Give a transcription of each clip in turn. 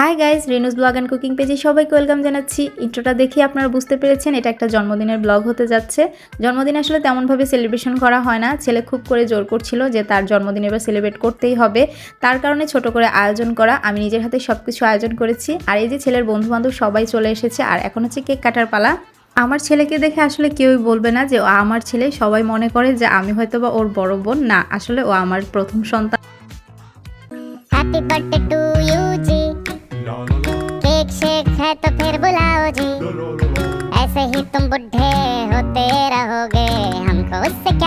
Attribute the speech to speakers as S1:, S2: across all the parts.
S1: hi guys Renu's blog and cooking পেজে সবাইকে welcome জানাচ্ছি। ইন্ট্রোটা দেখে আপনারা বুঝতে পেরেছেন, এটা একটা জন্মদিনের ব্লগ হতে যাচ্ছে। জন্মদিন আসলে তেমনভাবে সেলিব্রেশন করা হয় না। ছেলে খুব করে জোর করছিল যে তার জন্মদিন এবার সেলিব্রেট করতেই হবে। তার কারণে ছোট করে আয়োজন করা, আমি নিজের হাতে সব কিছু আয়োজন করেছি। আর এই যে ছেলের বন্ধুবান্ধব সবাই চলে এসেছে, আর এখন হচ্ছে কেক কাটার পালা। আমার ছেলেকে দেখে আসলে কেউই বলবে না যে ও আমার ছেলে। সবাই মনে করে যে আমি হয়তো বা ওর বড় বোন। না, আসলে ও আমার প্রথম সন্তান।
S2: হ্যাপি বার্থডে টু ইউ है तो फिर बुलाओ जी। ऐसे ही तुम बुढ़े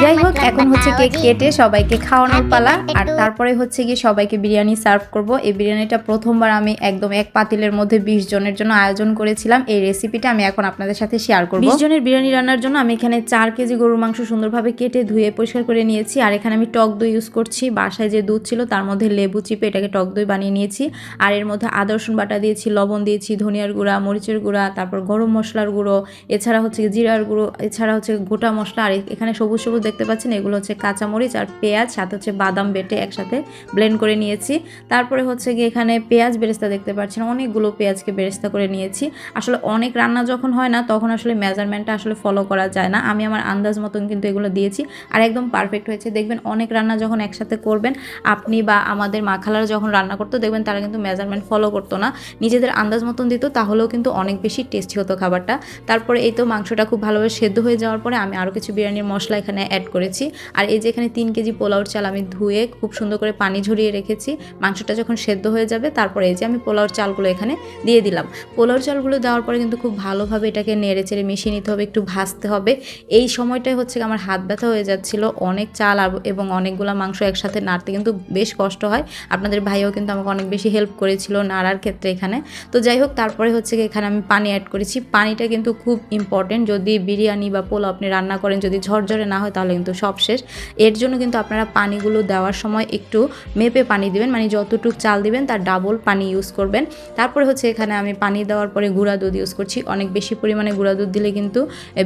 S1: যাই হোক এখন হচ্ছে কেক কেটে সবাইকে খাওয়ানোর পালা। আর তারপরে হচ্ছে গিয়ে সবাইকে বিরিয়ানি সার্ভ করব। এই বিরিয়ানিটা প্রথমবার আমি একদম এক পাতিলের মধ্যে বিশ জনের জন্য আয়োজন করেছিলাম। এই রেসিপিটা আমি এখন আপনাদের সাথে শেয়ার করব। বিশ জনের বিরিয়ানি রান্নার জন্য আমি এখানে চার কেজি গরুর মাংস সুন্দরভাবে কেটে ধুয়ে পরিষ্কার করে নিয়েছি। আর এখানে আমি টক দই ইউজ করছি। বাসায় যে দুধ ছিল তার মধ্যে লেবু চিপে এটাকে টক দই বানিয়ে নিয়েছি। আর এর মধ্যে আদর্শন বাটা দিয়েছি লবণ দিয়েছি ধনিয়ার গুঁড়া মরিচের গুঁড়া তারপর গরম মশলার গুঁড়ো। এছাড়া হচ্ছে জিরার গুঁড়ো। এছাড়া হচ্ছে গোটা মশলা, আর এখানে সবুজ সবুজ দেখতে পাচ্ছেন, এগুলো হচ্ছে কাঁচামরিচ আর পেঁয়াজ, সাথে হচ্ছে বাদাম বেটে একসাথে ব্লেন্ড করে নিয়েছি। তারপরে হচ্ছে গিয়ে এখানে পেঁয়াজ বেরেস্তা দেখতে পাচ্ছেন, অনেকগুলো পেঁয়াজকে বেরেস্তা করে নিয়েছি। আসলে অনেক রান্না যখন হয় না, তখন আসলে মেজারমেন্টটা আসলে ফলো করা যায় না। আমি আমার আন্দাজ মতন কিন্তু এগুলো দিয়েছি, আর একদম পারফেক্ট হয়েছে। দেখবেন অনেক রান্না যখন একসাথে করবেন, আপনি বা আমাদের মাখালারা যখন রান্না করতো, দেখবেন তারা কিন্তু মেজারমেন্ট ফলো করতো না। নিজেদের আন্দাজ মতন দিত, তাহলেও কিন্তু অনেক বেশি টেস্টি হতো খাবারটা। তারপরে এই তো মাংসটা খুব ভালোভাবে সেদ্ধ হয়ে যাওয়ার পরে আমি আরও কিছু বিরিয়ানির মশলা এখানে অ্যাড করেছি। আর এই যে এখানে তিন কেজি পোলাওর চাল আমি ধুয়ে খুব সুন্দর করে পানি ঝরিয়ে রেখেছি। মাংসটা যখন সেদ্ধ হয়ে যাবে, তারপরে এই যে আমি পোলাওর চালগুলো এখানে দিয়ে দিলাম। পোলাওর চালগুলো দেওয়ার পরে কিন্তু খুব ভালোভাবে এটাকে নেড়ে চেড়ে মিশিয়ে নিতে হবে, একটু ভাজতে হবে। এই সময়টাই হচ্ছে আমার হাত ব্যথা হয়ে যাচ্ছিল, অনেক চাল আর এবং অনেকগুলো মাংস একসাথে নাড়তে কিন্তু বেশ কষ্ট হয়। আপনাদের ভাইও কিন্তু আমাকে অনেক বেশি হেল্প করেছিল নাড়ার ক্ষেত্রে এখানে। তো যাই হোক, তারপরে হচ্ছে এখানে আমি পানি অ্যাড করেছি। পানিটা কিন্তু খুব ইম্পর্টেন্ট যদি বিরিয়ানি বা পোলাও আপনি রান্না করেন, যদি ঝরঝরে না হয় তাহলে কিন্তু সব শেষ। এর জন্য কিন্তু আপনারা পানিগুলো দেওয়ার সময় একটু মেপে পানি দিবেন মানে যতটুকু চাল দিবেন তার ডাবল পানি ইউজ করবেন। তারপরে হচ্ছে এখানে আমি পানি দেওয়ার পরে গুঁড়া দুধ ইউজ করছি। অনেক বেশি পরিমাণে গুঁড়া দুধ দিলে কিন্তু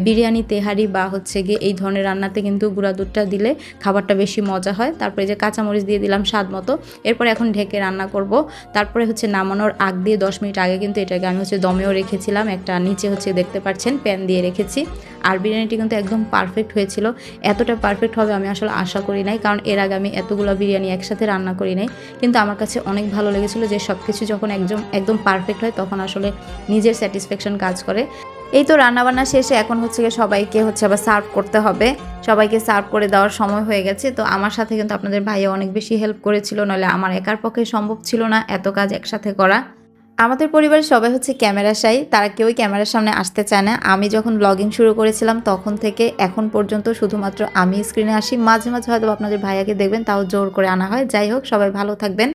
S1: বিরিয়ানি, তেহারি বা হচ্ছে গিয়ে এই ধরনের রান্নাতে কিন্তু গুঁড়া দুধটা দিলে খাবারটা বেশি মজা হয়। তারপরে যে কাঁচামরিচ দিয়ে দিলাম স্বাদ মতো। এরপর এখন ঢেকে রান্না করব। তারপরে হচ্ছে নামানোর আগ দিয়ে দশ মিনিট আগে কিন্তু এটাকে আমি হচ্ছে দমেও রেখেছিলাম। একটা নিচে হচ্ছে দেখতে পাচ্ছেন, প্যান দিয়ে রেখেছি। আর বিরিয়ানিটি কিন্তু একদম পারফেক্ট হয়েছিল। এতটা পারফেক্ট হবে আমি আসলে আশা করি নাই, কারণ এর আগে আমি এতগুলো বিরিয়ানি একসাথে রান্না করি নাই। কিন্তু আমার কাছে অনেক ভালো লেগেছিল যে সব কিছু যখন একদম একদম পারফেক্ট হয় তখন আসলে নিজের স্যাটিসফ্যাকশন কাজ করে। এই তো রান্নাবান্না শেষে এখন হচ্ছে গিয়ে সবাইকে হচ্ছে আবার সার্ভ করতে হবে। সবাইকে সার্ভ করে দেওয়ার সময় হয়ে গেছে। তো আমার সাথে কিন্তু আপনাদের ভাইয়া অনেক বেশি হেল্প করেছিল, নইলে আমার একার পক্ষে সম্ভব ছিল না এত কাজ একসাথে করা। আমাদের পরিবারের সবাই হচ্ছে ক্যামেরা সাই তারা কেউই ক্যামেরার সামনে আসতে চায় না। আমি যখন ব্লগিং শুরু করেছিলাম, তখন থেকে এখন পর্যন্ত শুধুমাত্র আমি স্ক্রিনে আসি। মাঝে মাঝে হয়তো আপনাদের ভাইয়াকে দেখবেন, তাও জোর করে আনা হয়। যাই হোক, সবাই ভালো থাকবেন।